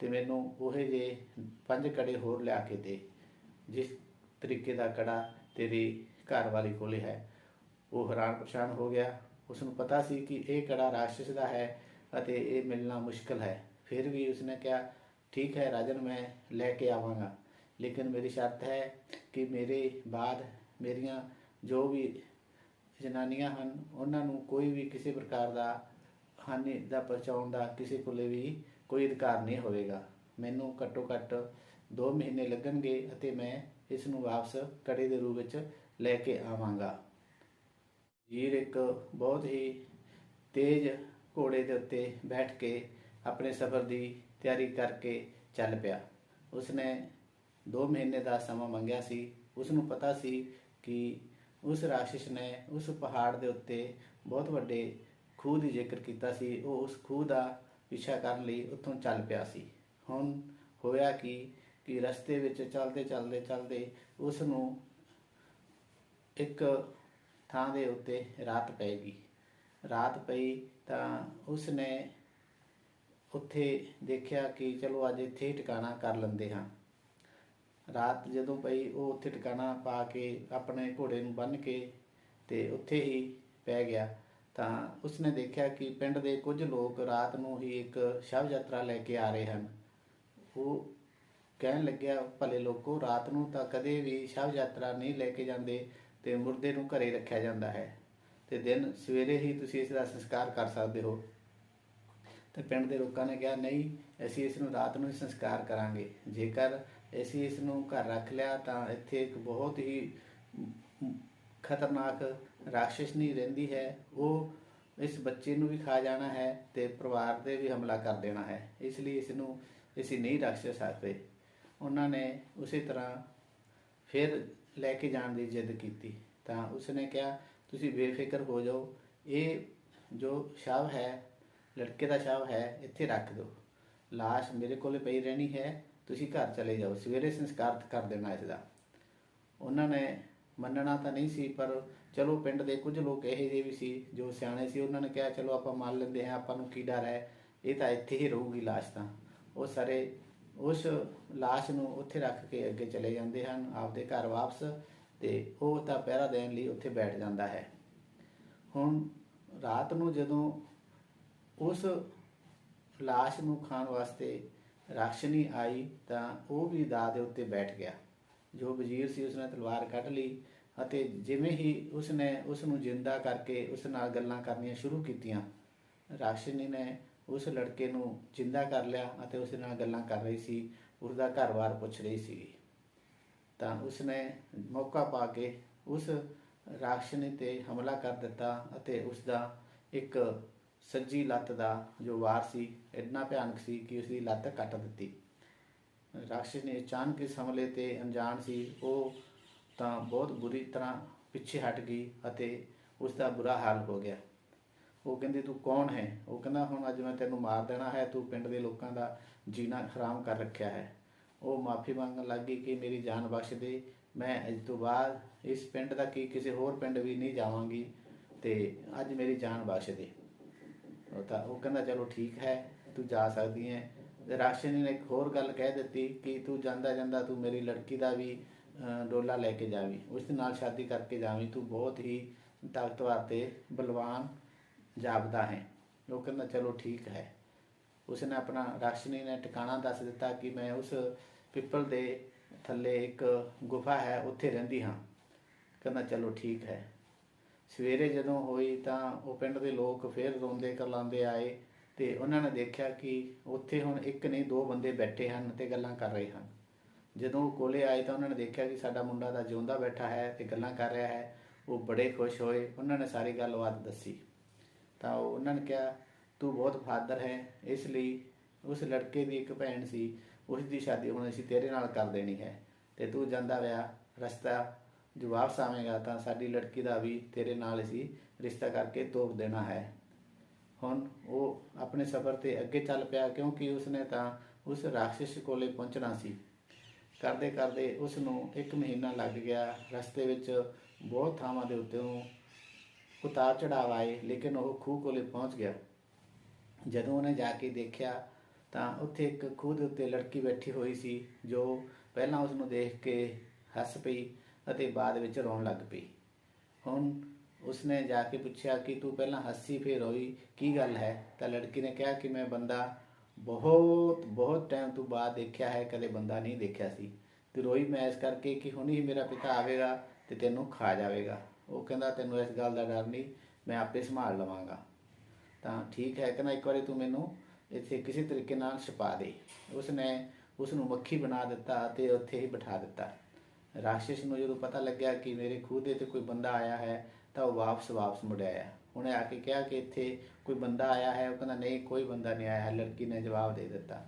ਤੇ ਮੈਨੂੰ ਉਹੇ ਜੇ ਪੰਜ ਕੜੇ ਹੋਰ ਲਿਆ ਕੇ ਦੇ, ਜਿਸ ਤਰੀਕੇ ਦਾ ਕੜਾ ਤੇਰੀ ਘਰਵਾਲੀ ਕੋਲੇ ਹੈ। ਉਹ ਹੈਰਾਨ ਪਰੇਸ਼ਾਨ ਹੋ ਗਿਆ। ਉਸ ਨੂੰ ਪਤਾ ਸੀ ਕਿ ਇਹ ਕੜਾ ਰਾਕਸ਼ਸ ਦਾ ਹੈ ਅਤੇ ਇਹ ਮਿਲਣਾ ਮੁਸ਼ਕਲ ਹੈ। ਫਿਰ ਵੀ ਉਸਨੇ ਕਿਹਾ, ਠੀਕ ਹੈ ਰਾਜਨ, ਮੈਂ ਲੈ ਕੇ ਆਵਾਂਗਾ। ਲੇਕਿਨ ਮੇਰੀ ਸ਼ਰਤ ਹੈ ਕਿ ਮੇਰੇ ਬਾਅਦ ਮੇਰੀਆਂ ਜੋ ਵੀ ਜਨਾਨੀਆਂ ਹਨ, ਉਹਨਾਂ ਨੂੰ ਕੋਈ ਵੀ ਕਿਸੇ ਪ੍ਰਕਾਰ ਦਾ ਹਾਨੀ ਦਾ ਪਹੁੰਚਾਉਣ ਦਾ ਕਿਸੇ ਕੋਲੇ ਵੀ ਕੋਈ ਅਧਿਕਾਰ ਨਹੀਂ ਹੋਵੇਗਾ। ਮੈਨੂੰ ਘੱਟੋ ਘੱਟ 2 ਮਹੀਨੇ ਲੱਗਣਗੇ ਅਤੇ ਮੈਂ ਇਸ ਨੂੰ ਵਾਪਸ ਕੜੇ ਦੇ ਰੂਪ ਵਿੱਚ ਲੈ ਕੇ ਆਵਾਂਗਾ। ਜੀਰ ਇੱਕ ਬਹੁਤ ਹੀ ਤੇਜ਼ ਘੋੜੇ ਦੇ ਉੱਤੇ ਬੈਠ ਕੇ ਆਪਣੇ ਸਫ਼ਰ ਦੀ ਤਿਆਰੀ ਕਰਕੇ ਚੱਲ ਪਿਆ। ਉਸਨੇ 2 ਮਹੀਨੇ ਦਾ ਸਮਾਂ ਮੰਗਿਆ ਸੀ। ਉਸ ਨੂੰ ਪਤਾ ਸੀ ਕਿ ਉਸ ਰਾਕਸ਼ਸ ਨੇ ਉਸ ਪਹਾੜ ਦੇ ਉੱਤੇ ਬਹੁਤ ਵੱਡੇ ਖੂਹ ਦੀ ਜ਼ਿਕਰ ਕੀਤਾ ਸੀ। ਉਹ ਉਸ ਖੂਹ ਦਾ ਪਿੱਛਾ ਕਰਨ ਲਈ ਉੱਥੋਂ ਚੱਲ ਪਿਆ ਸੀ। ਹੁਣ ਹੋਇਆ ਕਿ ਕਿ ਰਸਤੇ ਵਿੱਚ ਚੱਲਦੇ ਚੱਲਦੇ ਚੱਲਦੇ ਉਸ ਨੂੰ ਇੱਕ ਥਾਂ ਦੇ ਉੱਤੇ ਰਾਤ ਪੈ ਗਈ। ਰਾਤ ਪਈ ਤਾਂ ਉਸ ਨੇ ਉੱਥੇ ਦੇਖਿਆ ਕਿ ਚਲੋ ਅੱਜ ਇੱਥੇ ਹੀ ਟਿਕਾਣਾ ਕਰ ਲੈਂਦੇ ਹਾਂ। ਰਾਤ ਜਦੋਂ ਪਈ, ਉਹ ਉੱਥੇ ਟਿਕਾਣਾ ਪਾ ਕੇ ਆਪਣੇ ਘੋੜੇ ਨੂੰ ਬੰਨ੍ਹ ਕੇ ਤੇ ਉੱਥੇ ਹੀ ਪੈ ਗਿਆ। ਤਾਂ ਉਸਨੇ ਦੇਖਿਆ ਕਿ ਪਿੰਡ ਦੇ ਕੁਝ ਲੋਕ ਰਾਤ ਨੂੰ ਹੀ ਇੱਕ ਸ਼ਵ ਯਾਤਰਾ ਲੈ ਕੇ ਆ ਰਹੇ ਹਨ। ਉਹ ਕਹਿਣ ਲੱਗਿਆ, ਭਲੇ ਲੋਕੋ, ਰਾਤ ਨੂੰ ਤਾਂ ਕਦੇ ਵੀ ਸ਼ਵ ਯਾਤਰਾ ਨਹੀਂ ਲੈ ਕੇ ਜਾਂਦੇ। ਤੇ ਮੁਰਦੇ ਨੂੰ ਘਰੇ ਰੱਖਿਆ ਜਾਂਦਾ ਹੈ ਤੇ ਦਿਨ ਸਵੇਰੇ ਹੀ ਤੁਸੀਂ ਇਸ ਦਾ ਸੰਸਕਾਰ ਕਰ ਸਕਦੇ ਹੋ। ਤੇ ਪਿੰਡ ਦੇ ਲੋਕਾਂ ਨੇ ਕਿਹਾ ਨਹੀਂ ਅਸੀਂ ਇਸ ਨੂੰ ਰਾਤ ਨੂੰ ਹੀ ਸੰਸਕਾਰ ਕਰਾਂਗੇ। ਜੇਕਰ ਅਸੀਂ ਇਸ ਨੂੰ ਘਰ ਰੱਖ ਲਿਆ ਤਾਂ ਇੱਥੇ ਇੱਕ ਬਹੁਤ ਹੀ ਮ, ਖਤਰਨਾਕ ਰਾਖਸ਼ਸਨੀ ਰਹਿੰਦੀ ਹੈ। ਉਹ ਇਸ ਬੱਚੇ ਨੂੰ ਵੀ ਖਾ ਜਾਣਾ ਹੈ ਤੇ ਪਰਿਵਾਰ ਤੇ ਵੀ ਹਮਲਾ ਕਰ ਦੇਣਾ ਹੈ। ਇਸ ਲਈ ਇਸ ਨੂੰ ਅਸੀਂ ਨਹੀਂ ਰੱਖ ਸਕਦੇ ਉਹਨਾਂ ਨੇ ਉਸੇ ਤਰ੍ਹਾਂ ਫਿਰ ਲੈ ਕੇ ਜਾਣ ਦੀ ਜਿੱਦ ਕੀਤੀ ਤਾਂ ਉਸਨੇ ਕਿਹਾ ਤੁਸੀਂ ਬੇਫਿਕਰ ਹੋ ਜਾਓ ਇਹ ਜੋ ਸ਼ਵ ਹੈ ਲੜਕੇ ਦਾ ਸ਼ਵ ਹੈ ਇੱਥੇ ਰੱਖ ਦਿਓ লাশ ਮੇਰੇ ਕੋਲੇ ਪਈ ਰਹਿਣੀ ਹੈ ਤੁਸੀਂ ਘਰ ਚਲੇ ਜਾਓ ਸਵੇਰੇ ਸੰਸਕਾਰ ਕਰ ਦੇਣਾ ਇਸ ਦਾ ਉਹਨਾਂ ਨੇ ਮੰਨਣਾ ਤਾਂ ਨਹੀਂ ਸੀ ਪਰ ਚਲੋ ਪਿੰਡ ਦੇ ਕੁਝ ਲੋਕ ਇਹੋ ਜਿਹੇ ਵੀ ਸੀ ਜੋ ਸਿਆਣੇ ਸੀ ਉਹਨਾਂ ਨੇ ਕਿਹਾ ਚਲੋ ਆਪਾਂ ਮੰਨ ਲੈਂਦੇ ਹਾਂ ਆਪਾਂ ਨੂੰ ਕੀ ਡਰ ਹੈ ਇਹ ਤਾਂ ਇੱਥੇ ਹੀ ਰਹੂਗੀ লাশ ਤਾਂ ਉਹ ਸਾਰੇ ਉਸ লাশ ਨੂੰ ਉੱਥੇ ਰੱਖ ਕੇ ਅੱਗੇ ਚਲੇ ਜਾਂਦੇ ਹਨ ਆਪਦੇ ਘਰ ਵਾਪਸ ਤੇ ਉਹ ਤਾਂ ਪਹਿਰਾ ਦੇਣ ਲਈ ਉੱਥੇ ਬੈਠ ਜਾਂਦਾ ਹੈ ਹੁਣ ਰਾਤ ਨੂੰ ਜਦੋਂ ਉਸ লাশ ਨੂੰ ਖਾਣ ਵਾਸਤੇ ਰਾਖਸ਼ਨੀ ਆਈ ਤਾਂ ਉਹ ਵੀ ਦਾਅ ਦੇ ਉੱਤੇ ਬੈਠ ਗਿਆ ਜੋ ਵਜ਼ੀਰ ਸੀ ਉਸਨੇ ਤਲਵਾਰ ਕੱਢ ਲਈ ਅਤੇ ਜਿਵੇਂ ਹੀ ਉਸਨੇ ਉਸ ਨੂੰ ਜਿੰਦਾ ਕਰਕੇ ਉਸ ਨਾਲ ਗੱਲਾਂ ਕਰਨੀਆਂ ਸ਼ੁਰੂ ਕੀਤੀਆਂ ਰਾਖਸ਼ਨੀ ਨੇ ਉਸ ਲੜਕੇ ਨੂੰ ਜਿੰਦਾ ਕਰ ਲਿਆ ਅਤੇ ਉਸ ਨਾਲ ਗੱਲਾਂ ਕਰ ਰਹੀ ਸੀ ਉਸ ਦਾ ਘਰ-ਬਾਰ ਪੁੱਛ ਰਹੀ ਸੀ। ਤਾਂ ਉਸਨੇ ਮੌਕਾ ਪਾ ਕੇ ਉਸ ਰਾਖਸ਼ਨੀ ਤੇ ਹਮਲਾ ਕਰ ਦਿੱਤਾ ਅਤੇ ਉਸ ਦਾ ਇੱਕ ਸੱਜੀ ਲੱਤ ਦਾ ਜੋ ਵਾਰ ਸੀ, ਇੰਨਾ ਭਿਆਨਕ ਸੀ ਕਿ ਉਸ ਦੀ ਲੱਤ ਕੱਟ ਦਿੱਤੀ। ਰਾਖਸ਼ ਨੇ ਅਚਾਨਕ ਇਸ ਹਮਲੇ ਤੇ ਅਣਜਾਣ ਸੀ। ਉਹ ਤਾਂ ਬਹੁਤ ਬੁਰੀ ਤਰ੍ਹਾਂ ਪਿੱਛੇ ਹਟ ਗਈ ਅਤੇ ਉਸ ਦਾ ਬੁਰਾ ਹਾਲ ਹੋ ਗਿਆ। ਉਹ ਕਹਿੰਦੀ, ਤੂੰ ਕੌਣ ਹੈ? ਉਹ ਕਹਿੰਦਾ, ਹੁਣ ਅੱਜ ਮੈਂ ਤੈਨੂੰ ਮਾਰ ਦੇਣਾ ਹੈ, ਤੂੰ ਪਿੰਡ ਦੇ ਲੋਕਾਂ ਦਾ ਜੀਣਾ ਹਰਾਮ ਕਰ ਰੱਖਿਆ ਹੈ। ਉਹ ਮਾਫੀ ਮੰਗਣ ਲੱਗੀ ਕਿ ਮੇਰੀ ਜਾਨ ਬਖਸ਼ ਦੇ। ਮੈਂ ਅੱਜ ਤੋਂ ਬਾਅਦ ਇਸ ਪਿੰਡ ਦਾ ਕੀ ਕਿਸੇ ਹੋਰ ਪਿੰਡ ਵੀ ਨਹੀਂ ਜਾਵਾਂਗੀ ਤੇ ਅੱਜ ਮੇਰੀ ਜਾਨ ਬਖਸ਼ ਦੇ। ਉਹ ਤਾਂ ਉਹ ਕਹਿੰਦਾ, ਚਲੋ ਠੀਕ ਹੈ, ਤੂੰ ਜਾ ਸਕਦੀ ਹੈ। ਤੇ ਰਾਸ਼ਨੀ ਨੇ ਇੱਕ ਹੋਰ ਗੱਲ ਕਹਿ ਦਿੱਤੀ ਕਿ ਤੂੰ ਜਾਂਦਾ ਜਾਂਦਾ ਤੂੰ ਮੇਰੀ ਲੜਕੀ ਦਾ ਵੀ ਡੋਲਾ ਲੈ ਕੇ ਜਾਵੀਂ। ਉਸ ਦੇ ਨਾਲ ਸ਼ਾਦੀ ਕਰਕੇ ਜਾਵੀਂ। ਤੂੰ ਬਹੁਤ ਹੀ ਤਾਕਤਵਰ ਤੇ ਬਲਵਾਨ ਜਾਪਦਾ ਹੈ। ਉਹ ਕਹਿੰਦਾ, ਚਲੋ ਠੀਕ ਹੈ। ਉਸਨੇ ਆਪਣਾ ਰਾਸ਼ਨੀ ਨੇ ਟਿਕਾਣਾ ਦੱਸ ਦਿੱਤਾ ਕਿ ਮੈਂ ਉਸ ਪਿੱਪਲ ਦੇ ਥੱਲੇ ਇੱਕ ਗੁਫਾ ਹੈ, ਉੱਥੇ ਰਹਿੰਦੀ ਹਾਂ। ਕਹਿੰਦਾ, ਚਲੋ ਠੀਕ ਹੈ। ਸਵੇਰੇ ਜਦੋਂ ਹੋਈ ਤਾਂ ਉਹ ਪਿੰਡ ਦੇ ਲੋਕ ਫਿਰ ਰੋਂਦੇ ਕਰਲਾਉਂਦੇ ਆਏ ਤੇ ਉਹਨਾਂ ਨੇ ਦੇਖਿਆ ਕਿ ਉੱਥੇ ਹੁਣ ਇੱਕ ਨਹੀਂ, ਦੋ ਬੰਦੇ ਬੈਠੇ ਹਨ ਤੇ ਗੱਲਾਂ ਕਰ ਰਹੇ ਹਨ। ਜਦੋਂ ਉਹ ਕੋਲੇ ਆਏ ਤਾਂ ਉਹਨਾਂ ਨੇ ਦੇਖਿਆ ਕਿ ਸਾਡਾ ਮੁੰਡਾ ਤਾਂ ਜਿਉਂਦਾ ਬੈਠਾ ਹੈ ਤੇ ਗੱਲਾਂ ਕਰ ਰਿਹਾ ਹੈ। ਉਹ ਬੜੇ ਖੁਸ਼ ਹੋਏ। ਉਹਨਾਂ ਨੇ ਸਾਰੀ ਗੱਲਬਾਤ ਦੱਸੀ। ਤਾਂ ਉਹਨਾਂ ਨੇ ਕਿਹਾ, ਤੂੰ ਬਹੁਤ ਫਾਦਰ ਹੈ, ਇਸ ਲਈ ਉਸ ਲੜਕੇ ਦੀ ਇੱਕ ਭੈਣ ਸੀ, ਉਸ ਦੀ ਸ਼ਾਦੀ ਹੁਣ ਅਸੀਂ ਤੇਰੇ ਨਾਲ ਕਰ ਦੇਣੀ ਹੈ। ਤੇ ਤੂੰ ਜਾਂਦਾ ਵਿਆ ਰਸਤਾ ਜੋ ਵਾਪਸ ਆਵੇਂਗਾ ਤਾਂ ਸਾਡੀ ਲੜਕੀ ਦਾ ਵੀ ਤੇਰੇ ਨਾਲ ਅਸੀਂ ਰਿਸ਼ਤਾ ਕਰਕੇ ਤੋਪ ਦੇਣਾ ਹੈ। ਹੁਣ ਉਹ ਆਪਣੇ ਸਫ਼ਰ ਤੇ ਅੱਗੇ ਚੱਲ ਪਿਆ ਕਿਉਂਕਿ ਉਸਨੇ ਤਾਂ ਉਸ ਰਾਖਸ਼ ਕੋਲੇ ਪਹੁੰਚਣਾ ਸੀ। ਕਰਦੇ ਕਰਦੇ ਉਸ ਨੂੰ ਇੱਕ ਮਹੀਨਾ ਲੱਗ ਗਿਆ। ਰਸਤੇ ਵਿੱਚ ਬਹੁਤ ਥਾਵਾਂ ਦੇ ਉੱਤੇ ਉਹ ਉਤਾਰ ਚੜਾਵ ਆਏ, ਲੇਕਿਨ ਉਹ ਖੂਹ ਕੋਲੇ ਪਹੁੰਚ ਗਿਆ। ਜਦੋਂ ਉਹਨੇ ਜਾ ਕੇ ਦੇਖਿਆ, ਤਾਂ ਉੱਥੇ ਇੱਕ ਖੂਹ ਦੇ ਉੱਤੇ ਲੜਕੀ ਬੈਠੀ ਹੋਈ ਸੀ, ਜੋ ਪਹਿਲਾਂ ਉਸ ਨੂੰ ਦੇਖ ਕੇ ਹੱਸ ਪਈ ਅਤੇ ਬਾਅਦ ਵਿੱਚ ਰੋਣ ਲੱਗ ਪਈ। ਹੁਣ ਉਸਨੇ ਜਾ ਕੇ ਪੁੱਛਿਆ ਕਿ ਤੂੰ ਪਹਿਲਾਂ ਹੱਸੀ ਫੇਰ ਰੋਈ ਕੀ ਗੱਲ ਹੈ? ਤਾਂ ਲੜਕੀ ਨੇ ਕਿਹਾ ਕਿ ਮੈਂ ਬੰਦਾ ਬਹੁਤ ਬਹੁਤ ਟਾਈਮ ਤੋਂ ਬਾਅਦ ਦੇਖਿਆ ਹੈ, ਕਦੇ ਬੰਦਾ ਨਹੀਂ ਦੇਖਿਆ ਸੀ। ਤੇ ਰੋਈ ਮੈਂ ਇਸ ਕਰਕੇ ਕਿ ਹੁਣ ਹੀ ਮੇਰਾ ਪਿਤਾ ਆਵੇਗਾ ਤੇ ਤੈਨੂੰ ਖਾ ਜਾਵੇਗਾ। ਉਹ ਕਹਿੰਦਾ, ਤੈਨੂੰ ਇਸ ਗੱਲ ਦਾ ਡਰ ਨਹੀਂ, ਮੈਂ ਆਪੇ ਸੰਭਾਲ ਲਵਾਂਗਾ। ਤਾਂ ਠੀਕ ਹੈ ਕਹਿੰਦਾ ਇੱਕ ਵਾਰੀ ਤੂੰ ਮੈਨੂੰ ਇੱਥੇ ਕਿਸੇ ਤਰੀਕੇ ਨਾਲ ਛਪਾ ਦੇ। ਉਸਨੇ ਉਸ ਨੂੰ ਮੱਖੀ ਬਣਾ ਦਿੱਤਾ ਤੇ ਉੱਥੇ ਹੀ ਬਿਠਾ ਦਿੱਤਾ। ਰਾਖਸ਼ ਨੂੰ ਜਦੋਂ ਪਤਾ ਲੱਗਿਆ ਕਿ ਮੇਰੇ ਖੂਹ ਦੇ ਤੇ ਕੋਈ ਬੰਦਾ ਆਇਆ ਹੈ, ਤਾਂ ਉਹ ਵਾਪਸ ਵਾਪਸ ਮੁੜ ਆਇਆ। ਉਹਨੇ ਆ ਕੇ ਕਿਹਾ ਕਿ ਇੱਥੇ ਕੋਈ ਬੰਦਾ ਆਇਆ ਹੈ। ਉਹ ਕਹਿੰਦਾ, ਨਹੀਂ, ਕੋਈ ਬੰਦਾ ਨਹੀਂ ਆਇਆ ਹੈ। ਲੜਕੀ ਨੇ ਜਵਾਬ ਦੇ ਦਿੱਤਾ।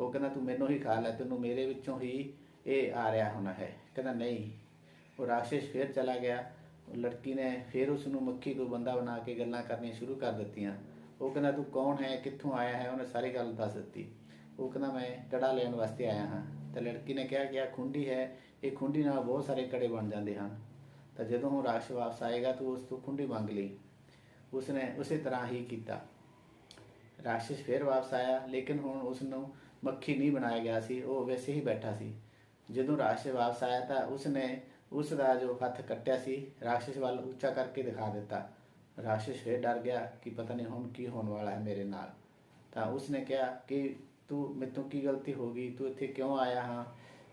ਉਹ ਕਹਿੰਦਾ, ਤੂੰ ਮੈਨੂੰ ਹੀ ਖਾ ਲੈ, ਤੈਨੂੰ ਮੇਰੇ ਵਿੱਚੋਂ ਹੀ ਇਹ ਆ ਰਿਹਾ ਹੋਣਾ ਹੈ। ਕਹਿੰਦਾ, ਨਹੀਂ। ਉਹ ਰਾਖਸ਼ ਫਿਰ ਚਲਾ ਗਿਆ। ਲੜਕੀ ਨੇ ਫਿਰ ਉਸ ਨੂੰ ਮੱਖੀ ਤੋਂ ਬੰਦਾ ਬਣਾ ਕੇ ਗੱਲਾਂ ਕਰਨੀਆਂ ਸ਼ੁਰੂ ਕਰ ਦਿੱਤੀਆਂ। ਉਹ ਕਹਿੰਦਾ, ਤੂੰ ਕੌਣ ਹੈ? ਕਿੱਥੋਂ ਆਇਆ ਹੈ? ਉਹਨੇ ਸਾਰੀ ਗੱਲ ਦੱਸ ਦਿੱਤੀ। ਉਹ ਕਹਿੰਦਾ, ਮੈਂ ਕੜਾ ਲੈਣ ਵਾਸਤੇ ਆਇਆ ਹਾਂ। ਤਾਂ ਲੜਕੀ ਨੇ ਕਿਹਾ ਕਿ ਆ ਖੁੰਡੀ ਹੈ। ਇਹ ਖੁੰਡੀ ਨਾਲ ਬਹੁਤ ਸਾਰੇ ਕੜੇ ਬਣ ਜਾਂਦੇ ਹਨ। ਤਾਂ ਜਦੋਂ ਉਹ ਰਾਸ਼ ਵਾਪਸ ਆਏਗਾ, ਤੂੰ ਉਸ ਤੋਂ ਖੁੰਡੀ ਮੰਗ ਲਈ। ਉਸਨੇ ਉਸੇ ਤਰ੍ਹਾਂ ਹੀ ਕੀਤਾ। ਰਾਕਸ਼ਸ ਫਿਰ ਵਾਪਸ ਆਇਆ, ਲੇਕਿਨ ਹੁਣ ਉਸ ਨੂੰ ਮੱਖੀ ਨਹੀਂ ਬਣਾਇਆ ਗਿਆ ਸੀ। ਉਹ ਵੈਸੇ ਹੀ ਬੈਠਾ ਸੀ। ਜਦੋਂ ਰਾਕਸ਼ਸ ਵਾਪਸ ਆਇਆ ਤਾਂ ਉਸਨੇ ਉਸ ਦਾ ਜੋ ਹੱਥ ਕੱਟਿਆ ਸੀ ਰਾਕਸ਼ਸ ਵੱਲ ਉੱਚਾ ਕਰਕੇ ਦਿਖਾ ਦਿੱਤਾ ਰਾਕਸ਼ਸ ਫਿਰ ਡਰ ਗਿਆ ਕਿ ਪਤਾ ਨਹੀਂ ਹੁਣ ਕੀ ਹੋਣ ਵਾਲਾ ਹੈ ਮੇਰੇ ਨਾਲ ਤਾਂ ਉਸਨੇ ਕਿਹਾ ਕਿ ਤੂੰ ਮੇਤੋਂ ਕੀ ਗਲਤੀ ਹੋ ਗਈ ਤੂੰ ਇੱਥੇ ਕਿਉਂ ਆਇਆ ਹਾਂ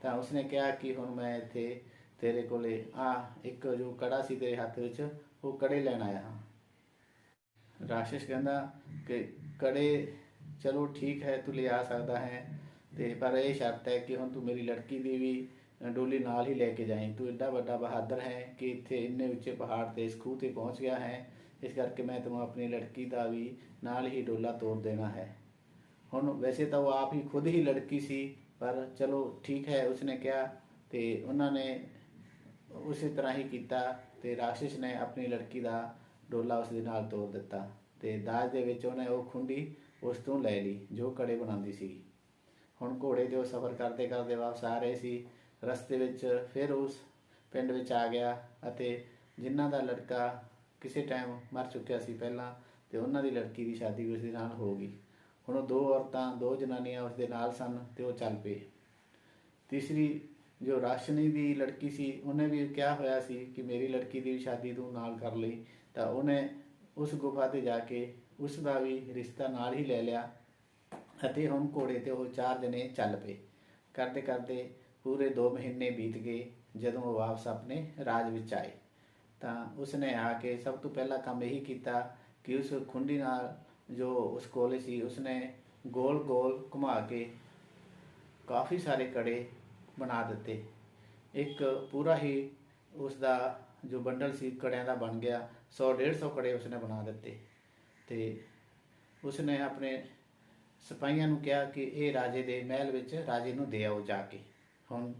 ਤਾਂ ਉਸਨੇ ਕਿਹਾ ਕਿ ਹੁਣ ਮੈਂ ਇੱਥੇ ਤੇਰੇ ਕੋਲੇ ਆ ਇੱਕ ਜੋ ਕੜਾ ਸੀ ਤੇਰੇ ਹੱਥ ਵਿੱਚ ਉਹ ਕੜੇ ਲੈਣ ਆਇਆ ਹਾਂ ਰਾਕਸ਼ਸ ਕਹਿੰਦਾ ਕਿ ਕੜੇ ਚਲੋ ਠੀਕ ਹੈ ਤੂੰ ਲਿਆ ਸਕਦਾ ਹੈ ਤੇ ਪਰ ਇਹ ਸ਼ਰਤ ਹੈ ਕਿ ਹੁਣ ਤੂੰ ਮੇਰੀ ਲੜਕੀ ਦੀ ਵੀ ਡੋਲੀ ਨਾਲ ਹੀ ਲੈ ਕੇ ਜਾਈਂ। ਤੂੰ ਐਡਾ ਵੱਡਾ ਬਹਾਦਰ ਹੈ ਕਿ ਇੱਥੇ ਇੰਨੇ ਉੱਚੇ ਪਹਾੜ ਤੇ ਇਸ ਖੂਹ ਤੇ ਪਹੁੰਚ ਗਿਆ ਹੈ। ਇਸ ਕਰਕੇ ਮੈਂ ਤੈਨੂੰ ਆਪਣੀ ਲੜਕੀ ਦਾ ਵੀ ਨਾਲ ਹੀ ਡੋਲਾ ਤੋੜ ਦੇਣਾ ਹੈ। ਹੁਣ ਵੈਸੇ ਤਾਂ ਉਹ ਆਪ ਹੀ ਖੁਦ ਹੀ ਲੜਕੀ ਸੀ, ਪਰ ਚਲੋ ਠੀਕ ਹੈ, ਉਸਨੇ ਕਿਹਾ ਤੇ ਉਹਨਾਂ ਨੇ ਉਸੇ ਤਰ੍ਹਾਂ ਹੀ ਕੀਤਾ ਤੇ ਰਾਕਸ਼ਸ ਨੇ ਆਪਣੀ ਲੜਕੀ ਦਾ ਡੋਲਾ ਉਸ ਦੇ ਨਾਲ ਤੋੜ ਦਿੱਤਾ ਤੇ ਦਾਜ ਦੇ ਵਿੱਚ ਉਹਨੇ ਉਹ ਖੁੰਡੀ ਉਸ ਤੋਂ ਲੈ ਲਈ, ਜੋ ਕੜੇ ਬਣਾਉਂਦੀ ਸੀ ਹੁਣ ਘੋੜੇ ਤੇ ਉਹ ਸਫ਼ਰ ਕਰਦੇ ਕਰਦੇ ਵਾਪਸ ਆ ਰਹੇ ਸੀ। ਰਸਤੇ ਵਿੱਚ ਫਿਰ ਉਸ ਪਿੰਡ ਵਿੱਚ ਆ ਗਿਆ ਅਤੇ ਜਿਨ੍ਹਾਂ ਦਾ ਲੜਕਾ ਕਿਸੇ ਟਾਈਮ ਮਰ ਚੁੱਕਿਆ ਸੀ ਪਹਿਲਾਂ ਤੇ ਉਹਨਾਂ ਦੀ ਲੜਕੀ ਦੀ ਸ਼ਾਦੀ ਵੀ ਉਸ ਦੇ ਨਾਲ ਹੋ ਗਈ। ਹੁਣ ਉਹ ਦੋ ਔਰਤਾਂ, ਦੋ ਜਨਾਨੀਆਂ ਉਸ ਦੇ ਨਾਲ ਸਨ ਤੇ ਉਹ ਚੱਲ ਪਏ। ਤੀਸਰੀ ਜੋ ਰਾਸ਼ਨੀ ਦੀ ਲੜਕੀ ਸੀ, ਉਹਨੇ ਵੀ ਕਿਹਾ ਹੋਇਆ ਸੀ ਕਿ ਮੇਰੀ ਲੜਕੀ ਦੀ ਵੀ ਸ਼ਾਦੀ ਤੂੰ ਨਾਲ ਕਰ ਲਈ। ਤਾਂ ਉਹਨੇ ਉਸ ਗੁਫਾ ਤੇ ਜਾ ਕੇ ਉਸ ਦਾ ਵੀ ਰਿਸ਼ਤਾ ਨਾਲ ਹੀ ਲੈ ਲਿਆ ਅਤੇ ਹੁਣ ਘੋੜੇ ਤੇ ਉਹ ਚਾਰ ਦਿਨੇ ਚੱਲ ਪਏ। ਕਰਦੇ ਕਰਦੇ ਪੂਰੇ 2 ਮਹੀਨੇ ਬੀਤ ਗਏ ਜਦੋਂ ਉਹ ਵਾਪਸ ਆਪਣੇ ਰਾਜ ਵਿੱਚ ਆਏ। ਤਾਂ ਉਸਨੇ ਆ ਕੇ ਸਭ ਤੋਂ ਪਹਿਲਾ ਕੰਮ ਇਹੀ ਕੀਤਾ ਕਿ ਉਸ ਖੁੰਡੀ ਨਾਲ ਜੋ ਉਸ ਕੋਲੇ ਸੀ, ਉਸਨੇ ਗੋਲ ਗੋਲ ਘੁਮਾ ਕੇ ਕਾਫੀ ਸਾਰੇ ਕੜੇ ਬਣਾ ਦਿੱਤੇ। ਇੱਕ ਪੂਰਾ ਹੀ ਉਸ ਦਾ ਜੋ ਬੰਡਲ ਸੀ, ਕੜਿਆਂ ਦਾ ਬਣ ਗਿਆ। 100 150 ਕੜੇ ਉਸਨੇ ਬਣਾ ਦਿੱਤੇ ਤੇ ਉਸਨੇ ਆਪਣੇ ਸਿਪਾਹੀਆਂ ਨੂੰ ਕਿਹਾ ਕਿ ਇਹ ਰਾਜੇ ਦੇ ਮਹਿਲ ਵਿੱਚ ਰਾਜੇ ਨੂੰ ਦੇ ਆਓ ਜਾ ਕੇ। ਹੁਣ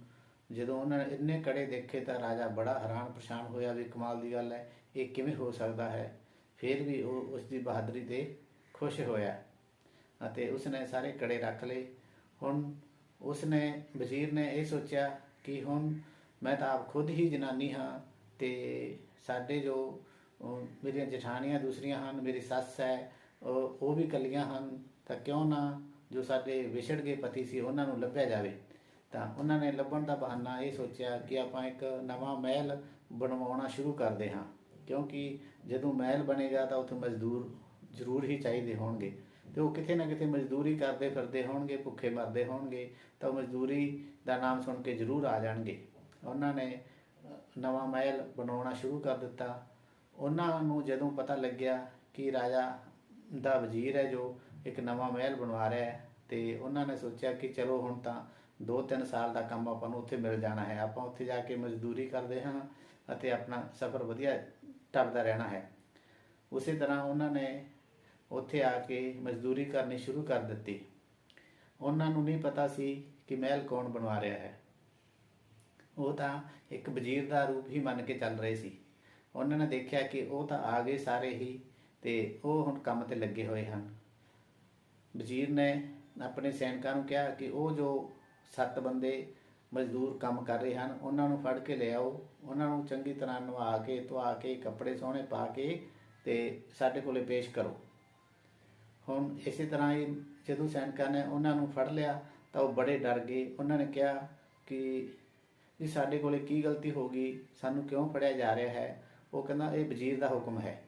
ਜਦੋਂ ਉਹਨਾਂ ਨੇ ਇੰਨੇ ਕੜੇ ਦੇਖੇ ਤਾਂ ਰਾਜਾ ਬੜਾ ਹੈਰਾਨ ਪਰੇਸ਼ਾਨ ਹੋਇਆ ਵੀ ਕਮਾਲ ਦੀ ਗੱਲ ਹੈ, ਇਹ ਕਿਵੇਂ ਹੋ ਸਕਦਾ ਹੈ? ਫਿਰ ਵੀ ਉਹ ਉਸ ਦੀ ਬਹਾਦਰੀ ਤੇ ਖੁਸ਼ ਹੋਇਆ ਅਤੇ ਉਸਨੇ ਸਾਰੇ ਕੜੇ ਰੱਖ ਲਏ। ਹੁਣ ਉਸਨੇ, ਵਜ਼ੀਰ ਨੇ ਇਹ ਸੋਚਿਆ ਕਿ ਹੁਣ ਮੈਂ ਤਾਂ ਆਪ ਖੁਦ ਹੀ ਜਨਾਨੀ ਹਾਂ ਤੇ ਸਾਡੇ ਜੋ ਮੇਰੀਆਂ ਜਠਾਣੀਆਂ ਦੂਸਰੀਆਂ ਹਨ, ਮੇਰੀ ਸੱਸ ਹੈ, ਉਹ ਉਹ ਵੀ ਕੱਲੀਆਂ ਹਨ, ਤਾਂ ਕਿਉਂ ਨਾ ਜੋ ਸਾਡੇ ਵਿਛੜ ਗਏ ਪਤੀ ਸੀ ਉਹਨਾਂ ਨੂੰ ਲੱਭਿਆ ਜਾਵੇ। ਤਾਂ ਉਹਨਾਂ ਨੇ ਲੱਭਣ ਦਾ ਬਹਾਨਾ ਇਹ ਸੋਚਿਆ ਕਿ ਆਪਾਂ ਇੱਕ ਨਵਾਂ ਮਹਿਲ ਬਣਵਾਉਣਾ ਸ਼ੁਰੂ ਕਰਦੇ ਹਾਂ। ਕਿਉਂਕਿ ਜਦੋਂ ਮਹਿਲ ਬਣੇਗਾ ਤਾਂ ਉੱਥੇ ਮਜ਼ਦੂਰ ਜ਼ਰੂਰ ਹੀ ਚਾਹੀਦੇ ਹੋਣਗੇ। ਤੇ ਉਹ ਕਿਤੇ ਨਾ ਕਿਤੇ ਮਜ਼ਦੂਰੀ ਕਰਦੇ ਫਿਰਦੇ ਹੋਣਗੇ, ਭੁੱਖੇ ਮਰਦੇ ਹੋਣਗੇ, ਤਾਂ ਉਹ ਮਜ਼ਦੂਰੀ ਦਾ ਨਾਮ ਸੁਣ ਕੇ ਜ਼ਰੂਰ ਆ ਜਾਣਗੇ। ਉਹਨਾਂ ਨੇ ਨਵਾਂ ਮਹਿਲ ਬਣਾਉਣਾ ਸ਼ੁਰੂ ਕਰ ਦਿੱਤਾ। ਉਹਨਾਂ ਨੂੰ ਜਦੋਂ ਪਤਾ ਲੱਗਿਆ ਕਿ ਰਾਜਾ ਦਾ ਵਜ਼ੀਰ ਹੈ ਜੋ ਇੱਕ ਨਵਾਂ ਮਹਿਲ ਬਣਵਾ ਰਿਹਾ ਹੈ, ਤੇ ਉਹਨਾਂ ਨੇ ਸੋਚਿਆ ਕਿ ਚਲੋ ਹੁਣ ਤਾਂ 2-3 ਸਾਲ ਦਾ ਕੰਮ ਆਪਾਂ ਨੂੰ ਉੱਥੇ ਮਿਲ ਜਾਣਾ ਹੈ। ਆਪਾਂ ਉੱਥੇ ਜਾ ਕੇ ਮਜ਼ਦੂਰੀ ਕਰਦੇ ਹਾਂ ਅਤੇ ਆਪਣਾ ਸਫ਼ਰ ਵਧੀਆ ਟੱਪਦਾ ਰਹਿਣਾ ਹੈ। ਉਸੇ ਤਰ੍ਹਾਂ ਉਹਨਾਂ ਨੇ ਉੱਥੇ ਆ ਕੇ ਮਜ਼ਦੂਰੀ ਕਰਨੀ ਸ਼ੁਰੂ ਕਰ ਦਿੱਤੀ। ਉਹਨਾਂ ਨੂੰ ਨਹੀਂ ਪਤਾ ਸੀ ਕਿ ਮਹਿਲ ਕੌਣ ਬਣਵਾ ਰਿਹਾ ਹੈ। ਉਹ ਤਾਂ ਇੱਕ ਵਜ਼ੀਰ ਦਾ ਰੂਪ ਹੀ ਮੰਨ ਕੇ ਚੱਲ ਰਹੇ ਸੀ। ਉਹਨਾਂ ਨੇ ਦੇਖਿਆ ਕਿ ਉਹ ਤਾਂ ਆ ਗਏ ਸਾਰੇ ਹੀ ਤੇ ਉਹ ਹੁਣ ਕੰਮ ਤੇ ਲੱਗੇ ਹੋਏ ਹਨ। ਵਜ਼ੀਰ ਨੇ ਆਪਣੇ ਸੈਨਿਕਾਂ ਨੂੰ ਕਿਹਾ ਕਿ ਉਹ ਜੋ ਸੱਤ ਬੰਦੇ ਮਜ਼ਦੂਰ ਕੰਮ ਕਰ ਰਹੇ ਹਨ, ਉਹਨਾਂ ਨੂੰ ਫੜ ਕੇ ਲੈ ਆਓ ਉਹਨਾਂ ਨੂੰ ਚੰਗੀ ਤਰ੍ਹਾਂ ਨਵਾ ਕੇ, ਧਵਾ ਕੇ, ਕੱਪੜੇ ਸੋਹਣੇ ਪਾ ਕੇ ਤੇ ਸਾਡੇ ਕੋਲੇ ਪੇਸ਼ ਕਰੋ। ਹੁਣ ਇਸੇ ਤਰ੍ਹਾਂ ਹੀ ਜਦੋਂ ਸੈਨਿਕਾਂ ਨੇ ਉਹਨਾਂ ਨੂੰ ਫੜ ਲਿਆ ਤਾਂ ਉਹ ਬੜੇ ਡਰ ਗਏ। ਉਹਨਾਂ ਨੇ ਕਿਹਾ ਕਿ ਜੀ ਸਾਡੇ ਕੋਲੇ ਕੀ ਗਲਤੀ ਹੋ ਗਈ, ਸਾਨੂੰ ਕਿਉਂ ਫੜਿਆ ਜਾ ਰਿਹਾ ਹੈ? ਉਹ ਕਹਿੰਦਾ, ਇਹ ਵਜ਼ੀਰ ਦਾ ਹੁਕਮ ਹੈ।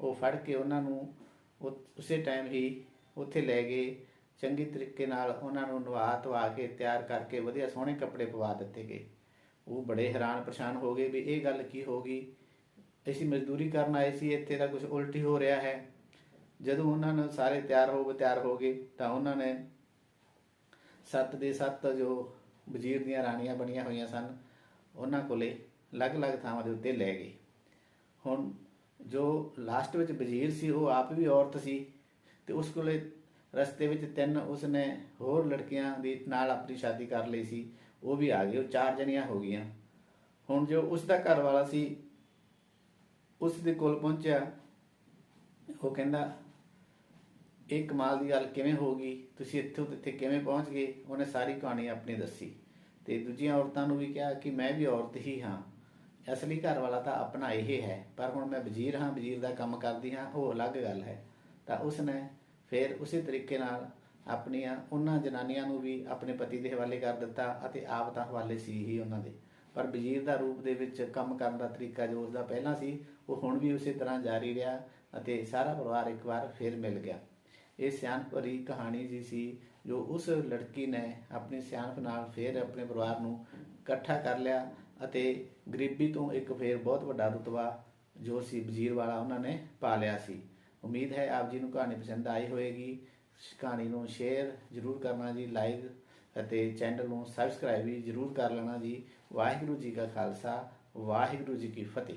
ਉਹ ਫੜ ਕੇ ਉਹਨਾਂ ਨੂੰ ਉਹ- ਉਸੇ ਟਾਈਮ ਹੀ ਉੱਥੇ ਲੈ ਗਏ। ਚੰਗੀ ਤਰੀਕੇ ਨਾਲ ਉਹਨਾਂ ਨੂੰ ਨਵਾ ਧਵਾ ਕੇ, ਤਿਆਰ ਕਰਕੇ ਵਧੀਆ ਸੋਹਣੇ ਕੱਪੜੇ ਪਵਾ ਦਿੱਤੇ ਗਏ। ਉਹ ਬੜੇ ਹੈਰਾਨ ਪਰੇਸ਼ਾਨ ਹੋ ਗਏ ਵੀ ਇਹ ਗੱਲ ਕੀ ਹੋ ਗਈ? ਅਸੀਂ ਮਜ਼ਦੂਰੀ ਕਰਨ ਆਏ ਸੀ, ਇੱਥੇ ਤਾਂ ਕੁਝ ਉਲਟੀ ਹੋ ਰਿਹਾ ਹੈ। ਜਦੋਂ ਉਹਨਾਂ ਨੂੰ ਸਾਰੇ ਤਿਆਰ ਹੋ ਗਏ, ਤਿਆਰ ਹੋ ਗਏ, ਤਾਂ ਉਹਨਾਂ ਨੇ ਸੱਤ ਦੇ ਸੱਤ ਜੋ ਵਜ਼ੀਰ ਦੀਆਂ ਰਾਣੀਆਂ ਬਣੀਆਂ ਹੋਈਆਂ ਸਨ, ਉਹਨਾਂ ਕੋਲੇ ਅਲੱਗ-ਅਲੱਗ ਥਾਵਾਂ ਦੇ ਉੱਤੇ ਲੈ ਗਏ। ਹੁਣ ਜੋ ਲਾਸਟ ਵਿੱਚ ਵਜ਼ੀਰ ਸੀ, ਉਹ ਆਪ ਵੀ ਔਰਤ ਸੀ ਤੇ ਉਸ ਕੋਲੇ ਰਸਤੇ ਵਿੱਚ ਤਿੰਨ ਉਸਨੇ ਹੋਰ ਲੜਕੀਆਂ ਦੀ ਨਾਲ ਆਪਣੀ ਸ਼ਾਦੀ ਕਰ ਲਈ ਸੀ, ਉਹ ਵੀ ਆ ਗਏ, ਉਹ ਚਾਰ ਜਣੀਆਂ ਹੋ ਗਈਆਂ। ਹੁਣ ਜੋ ਉਸ ਦਾ ਘਰ ਵਾਲਾ ਸੀ, ਉਸ ਦੇ ਕੋਲ ਪਹੁੰਚਿਆ, ਉਹ ਕਹਿੰਦਾ, ਇਹ ਕਮਾਲ ਦੀ ਗੱਲ ਕਿਵੇਂ ਹੋ ਗਈ? ਤੁਸੀਂ ਇੱਥੋਂ ਇੱਥੇ ਕਿਵੇਂ ਪਹੁੰਚ ਗਏ? ਉਹਨੇ ਸਾਰੀ ਕਹਾਣੀ ਆਪਣੀ ਦੱਸੀ। ਤੇ ਦੂਜੀਆਂ ਔਰਤਾਂ ਨੂੰ ਵੀ ਕਿਹਾ ਕਿ ਮੈਂ ਵੀ ਔਰਤ ਹੀ ਹਾਂ। ਅਸਲੀ ਘਰ ਵਾਲਾ ਤਾਂ ਆਪਣਾ ਇਹ ਹੈ, ਪਰ ਹੁਣ ਮੈਂ ਵਜ਼ੀਰ ਹਾਂ, ਵਜ਼ੀਰ ਦਾ ਕੰਮ ਕਰਦੀ ਹਾਂ, ਉਹ ਅਲੱਗ ਗੱਲ ਹੈ। ਤਾਂ ਉਸਨੇ ਫਿਰ ਉਸੇ ਤਰੀਕੇ ਨਾਲ ਆਪਣੀਆਂ ਉਹਨਾਂ ਜਨਾਨੀਆਂ ਨੂੰ ਵੀ ਆਪਣੇ ਪਤੀ ਦੇ ਹਵਾਲੇ ਕਰ ਦਿੱਤਾ ਅਤੇ ਆਪ ਤਾਂ ਹਵਾਲੇ ਸੀ ਹੀ ਉਹਨਾਂ ਦੇ। ਪਰ ਵਜ਼ੀਰ ਦਾ ਰੂਪ ਦੇ ਵਿੱਚ ਕੰਮ ਕਰਨ ਦਾ ਤਰੀਕਾ ਜੋ ਉਸਦਾ ਪਹਿਲਾਂ ਸੀ, ਉਹ ਹੁਣ ਵੀ ਉਸੇ ਤਰ੍ਹਾਂ ਜਾਰੀ ਰਿਹਾ ਅਤੇ ਸਾਰਾ ਪਰਿਵਾਰ ਇੱਕ ਵਾਰ ਫਿਰ ਮਿਲ ਗਿਆ। ਇਹ ਸਿਆਣਪ ਭਰੀ ਕਹਾਣੀ ਜੀ ਸੀ ਜੋ ਉਸ ਲੜਕੀ ਨੇ ਆਪਣੀ ਸਿਆਣਪ ਨਾਲ ਫਿਰ ਆਪਣੇ ਪਰਿਵਾਰ ਨੂੰ ਇਕੱਠਾ ਕਰ ਲਿਆ ਅਤੇ ਗਰੀਬੀ ਤੋਂ ਇੱਕ ਫਿਰ ਬਹੁਤ ਵੱਡਾ ਰੁਤਬਾ ਜੋ ਸੀ ਵਜ਼ੀਰ ਵਾਲਾ ਉਹਨਾਂ ਨੇ ਪਾ ਲਿਆ ਸੀ। ਉਮੀਦ ਹੈ ਆਪ ਜੀ ਨੂੰ ਕਹਾਣੀ ਪਸੰਦ ਆਈ ਹੋਵੇਗੀ। ਕਹਾਣੀ ਨੂੰ ਸ਼ੇਅਰ ਜ਼ਰੂਰ ਕਰਨਾ ਜੀ ਲਾਈਕ ਅਤੇ ਚੈਨਲ ਨੂੰ ਸਬਸਕ੍ਰਾਈਬ ਵੀ ਜ਼ਰੂਰ ਕਰ ਲੈਣਾ ਜੀ। ਵਾਹਿਗੁਰੂ ਜੀ ਕਾ ਖਾਲਸਾ, ਵਾਹਿਗੁਰੂ ਜੀ ਕੀ ਫਤਿਹ।